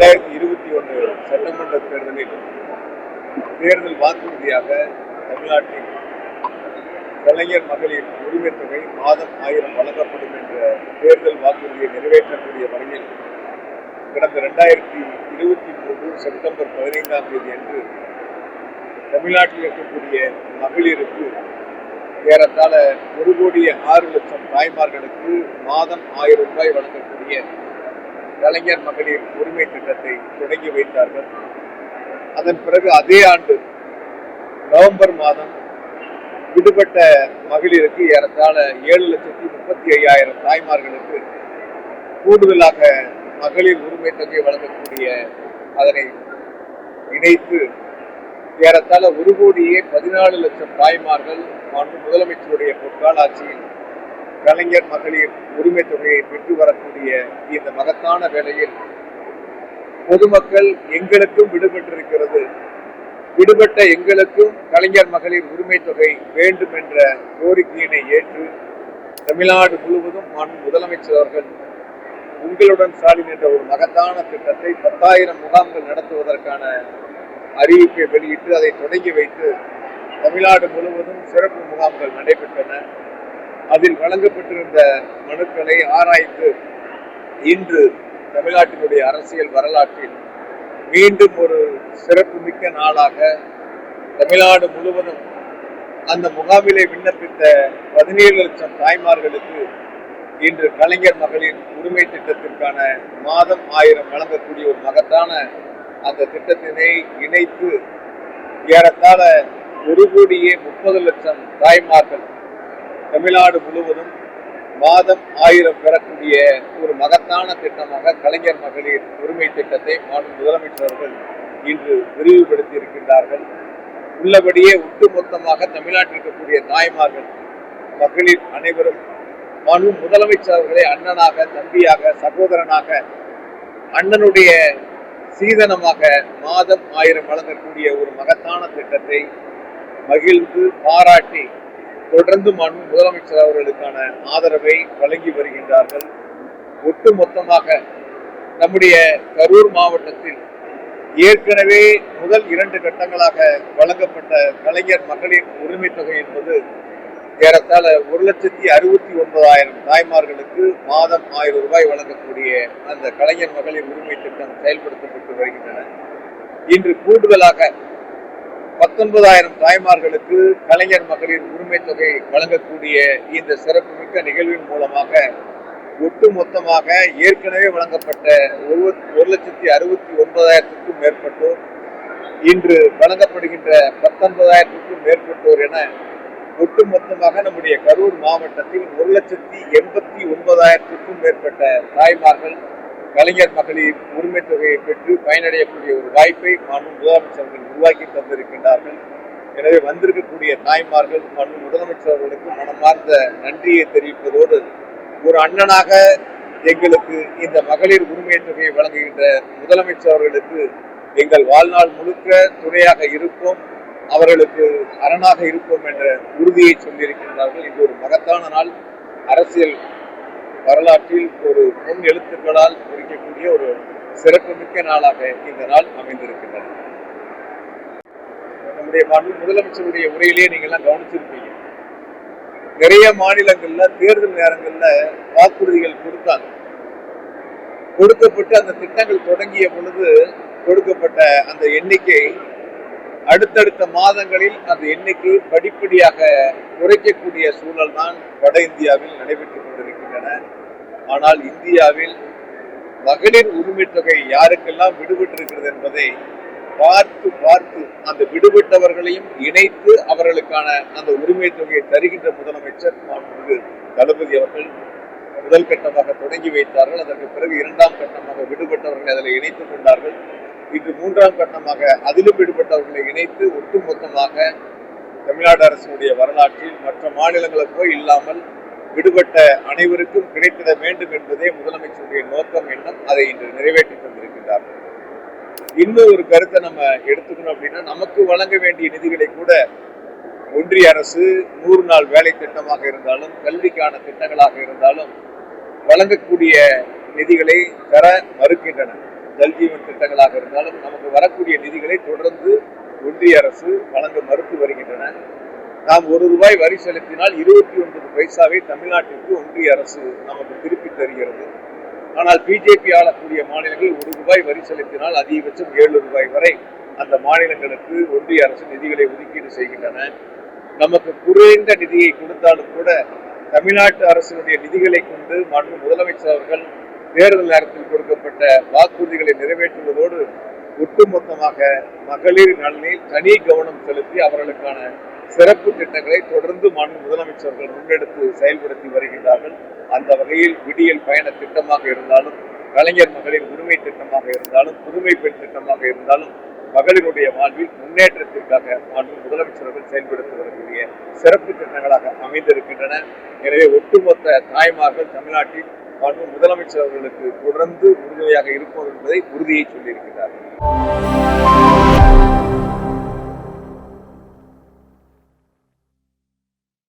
ரெண்டாயிரத்தி இருபத்தி ஒன்று சட்டமன்ற தேர்தலில் தேர்தல் வாக்குறுதியாக தமிழ்நாட்டில் கலைஞர் மகளிர் உரிமை தொகை மாதம் ஆயிரம் வழங்கப்படும் என்ற தேர்தல் வாக்குறுதியை நிறைவேற்றக்கூடிய வகையில் கடந்த ரெண்டாயிரத்தி இருபத்தி மூன்று செப்டம்பர் பதினைந்தாம் தேதி அன்று தமிழ்நாட்டில் இருக்கக்கூடிய மகளிருக்கு ஏறத்தாழ ஒரு கோடியே ஆறு லட்சம் தாய்மார்களுக்கு மாதம் ஆயிரம் ரூபாய் வழங்கக்கூடிய கலைஞர் மகளிர் உரிமை திட்டத்தை தொடங்கி வைத்தார்கள். அதன் பிறகு அதே ஆண்டு நவம்பர் மாதம் விடுபட்ட மகளிருக்கு ஏறத்தாழ ஏழு லட்சத்தி முப்பத்தி ஐயாயிரம் தாய்மார்களுக்கு கூடுதலாக மகளிர் உரிமை தொகை வழங்கக்கூடிய அதனை இணைத்து ஏறத்தாழ ஒரு கோடியே பதினாலு லட்சம் தாய்மார்கள் மற்றும் முதலமைச்சருடைய பொற்கால ஆட்சியில் கலைஞர் மகளிர் உரிமை தொகையை பெற்று வரக்கூடிய இந்த மகத்தான வேளையில் பொதுமக்கள் எங்களுக்கும் விடுபட்டிருக்கிறது. விடுபட்ட எங்களுக்கும் கலைஞர் மகளிர் உரிமை தொகை வேண்டும் என்ற கோரிக்கையினை ஏற்று தமிழ்நாடு முழுவதும் மாண்பு முதலமைச்சர் அவர்கள் உங்களுடன் ஸ்டாலின் என்ற ஒரு மகத்தான திட்டத்தை பத்தாயிரம் முகாம்கள் நடத்துவதற்கான அறிவிப்பை வெளியிட்டு அதை தொடங்கி வைத்து தமிழ்நாடு முழுவதும் சிறப்பு முகாம்கள் நடைபெற்றன. அதில் வழங்கப்பட்டிருந்த மனுக்களை ஆராய்ந்து இன்று தமிழ்நாட்டினுடைய அரசியல் வரலாற்றில் மீண்டும் ஒரு சிறப்பு மிக்க நாளாக தமிழ்நாடு முழுவதும் அந்த முகாமிலே விண்ணப்பித்த பதினேழு லட்சம் தாய்மார்களுக்கு இன்று கலைஞர் மகளிர் உரிமை திட்டத்திற்கான மாதம் ஆயிரம் வழங்கக்கூடிய ஒரு மகத்தான அந்த திட்டத்தினை இணைத்து ஏறத்தாழ ஒரு கோடியே முப்பது லட்சம் தாய்மார்கள் தமிழ்நாடு முழுவதும் மாதம் ஆயிரம் பெறக்கூடிய ஒரு மகத்தான திட்டமாக கலைஞர் மகளிர் உரிமை திட்டத்தை மாநில முதலமைச்சர்கள் இன்று விரிவுபடுத்தி இருக்கின்றார்கள். உள்ளபடியே ஒட்டுமொத்தமாக தமிழ்நாட்டில் இருக்கக்கூடிய தாய்மார்கள் மகளிர் அனைவரும் மாண்பு முதலமைச்சர் அவர்களை அண்ணனாக தம்பியாக சகோதரனாக அண்ணனுடைய சீதனமாக மாதம் ஆயிரம் வழங்கக்கூடிய ஒரு மகத்தான திட்டத்தை மகிழ்ந்து பாராட்டி தொடர்ந்து முதலமைச்சர் அவர்களுக்கான ஆதரவை வழங்கி வருகின்றார்கள். ஒட்டு மொத்தமாக நம்முடைய கரூர் மாவட்டத்தில் ஏற்கனவே முதல் இரண்டு கட்டங்களாக வழங்கப்பட்ட கலைஞர் மகளிர் உரிமை தொகை என்பது ஏறத்தாழ ஒரு லட்சத்தி அறுபத்தி ஒன்பதாயிரம் தாய்மார்களுக்கு மாதம் ஆயிரம் ரூபாய் வழங்கக்கூடிய அந்த கலைஞர் மகளிர் உரிமை திட்டம் செயல்படுத்தப்பட்டு வருகின்றன. இன்று கூடுதலாக பத்தொன்பதாயிரம் தாய்மார்களுக்கு கலைஞர் மகளிர் உரிமை தொகை வழங்கக்கூடிய இந்த சிறப்புமிக்க நிகழ்வின் மூலமாக ஒட்டு மொத்தமாக ஏற்கனவே வழங்கப்பட்ட ஒரு ஒரு லட்சத்தி அறுபத்தி ஒன்பதாயிரத்துக்கும் மேற்பட்டோர் இன்று வழங்கப்படுகின்ற பத்தொன்பதாயிரத்துக்கும் மேற்பட்டோர் என ஒட்டுமொத்தமாக நம்முடைய கரூர் மாவட்டத்தில் ஒரு லட்சத்தி எண்பத்தி ஒன்பதாயிரத்துக்கும் மேற்பட்ட தாய்மார்கள் கலைஞர் மகளிர் உரிமை தொகையை பெற்று பயனடையக்கூடிய ஒரு வாய்ப்பை மாண்பு முதலமைச்சர்கள் உருவாக்கி தந்திருக்கின்றார்கள். எனவே வந்திருக்கக்கூடிய தாய்மார்கள் மாண்பு முதலமைச்சர் அவர்களுக்கு மனமார்ந்த நன்றியை தெரிவிப்பதோடு ஒரு அண்ணனாக எங்களுக்கு இந்த மகளிர் உரிமை தொகையை வழங்குகின்ற முதலமைச்சர் அவர்களுக்கு எங்கள் வாழ்நாள் முழுக்க துணையாக இருப்போம். அவர்களுக்கு அரணாக இருப்போம் என்ற உறுதியை சொல்லியிருக்கின்றார்கள். இது ஒரு மகத்தான நாள். அரசியல் வரலாற்றில் ஒரு பொன் எழுத்துக்களால் குறிக்கக்கூடிய ஒரு சிறப்புமிக்க நாளாக இந்த நாள் அமைந்திருக்கின்றது. நம்முடைய மாண்பு முதலமைச்சருடைய உரையிலேயே நீங்க எல்லாம் கவனிச்சிருப்பீங்க. நிறைய மாநிலங்கள்ல தேர்தல் நேரங்கள்ல வாக்குறுதிகள் கொடுத்தாங்க. கொடுக்கப்பட்டு அந்த திட்டங்கள் தொடங்கிய பொழுது கொடுக்கப்பட்ட அந்த எண்ணிக்கை அடுத்தடுத்த மாதங்களில் அந்த எண்ணிக்கை படிப்படியாக குறைக்கக்கூடிய சூழல் தான் வட இந்தியாவில் நடைபெற்றுக் கொண்டிருக்கின்றன ஆனால் இந்தியாவில் மகளிர் உரிமை தொகை யாருக்கெல்லாம் விடுபட்டிருக்கிறது என்பதை பார்த்து பார்த்து அந்த விடுபட்டவர்களையும் இணைத்து அவர்களுக்கான அந்த உரிமை தொகையை தருகின்ற முதலமைச்சர் மாண்புமிகு தளபதி அவர்கள் முதல் கட்டமாக தொடங்கி வைத்தார்கள். அதற்கு பிறகு இரண்டாம் கட்டமாக விடுபட்டவர்களை அதில் இணைத்துக் கொண்டார்கள். இன்று மூன்றாம் கட்டமாக அதிலும் விடுபட்டவர்களை இணைத்து ஒட்டுமொத்தமாக தமிழ்நாடு அரசினுடைய வரலாற்றில் மற்ற மாநிலங்களை போய் இல்லாமல் விடுபட்ட அனைவருக்கும் கிடைத்திட வேண்டும் என்பதே முதலமைச்சருடைய நோக்கம் எண்ணம் அதை இன்று நிறைவேற்றி தந்திருக்கின்றார்கள் இன்னும் ஒரு கருத்தை நம்ம எடுத்துக்கணும் அப்படின்னா நமக்கு வழங்க வேண்டிய நிதிகளை கூட ஒன்றிய அரசு நூறு நாள் வேலை திட்டமாக இருந்தாலும் கல்விக்கான திட்டங்களாக இருந்தாலும் வழங்கக்கூடிய நிதிகளை தர மறுக்கின்றன. ஜல்ஜீவன் திட்டங்களாக இருந்தாலும் நமக்கு வரக்கூடிய நிதிகளை தொடர்ந்து ஒன்றிய அரசு வழங்க மறுத்து வருகின்றன. நாம் ஒரு ரூபாய் வரி செலுத்தினால் இருபத்தி ஒன்பது பைசாவை தமிழ்நாட்டிற்கு ஒன்றிய அரசு நமக்கு திருப்பி தருகிறது. ஆனால் பிஜேபி ஆளக்கூடிய மாநிலங்கள் ஒரு ரூபாய் வரி செலுத்தினால் அதிகபட்சம் ஏழு ரூபாய் வரை அந்த மாநிலங்களுக்கு ஒன்றிய அரசு நிதிகளை ஒதுக்கீடு செய்கின்றன. நமக்கு குறைந்த நிதியை கொடுத்தாலும் கூட தமிழ்நாட்டு அரசினுடைய நிதிகளை கொண்டு மற்றும் முதலமைச்சர் அவர்கள் தேர்தல் நேரத்தில் கொடுக்கப்பட்ட வாக்குறுதிகளை நிறைவேற்றுவதோடு ஒட்டுமொத்தமாக மகளிர் நலனில் தனி கவனம் செலுத்தி அவர்களுக்கான சிறப்பு திட்டங்களை தொடர்ந்து மாநில முதலமைச்சர்கள் முன்னெடுத்து செயல்படுத்தி வருகின்றார்கள். அந்த வகையில் விடியல் பயண திட்டமாக இருந்தாலும் கலைஞர் மகளிர் உரிமை திட்டமாக இருந்தாலும் புதுமை பெண் திட்டமாக இருந்தாலும் மகளிருடைய வாழ்வில் முன்னேற்றத்திற்காக மாண்பு முதலமைச்சர்கள் செயல்படுத்தி வரக்கூடிய சிறப்பு திட்டங்களாக அமைந்திருக்கின்றன. எனவே ஒட்டுமொத்த தாய்மார்கள் தமிழ்நாட்டில் மாண்பு முதலமைச்சர் அவர்களுக்கு தொடர்ந்து உறுதுணையாக இருப்போம் என்பதை உறுதியை சொல்லியிருக்கிறார்கள்.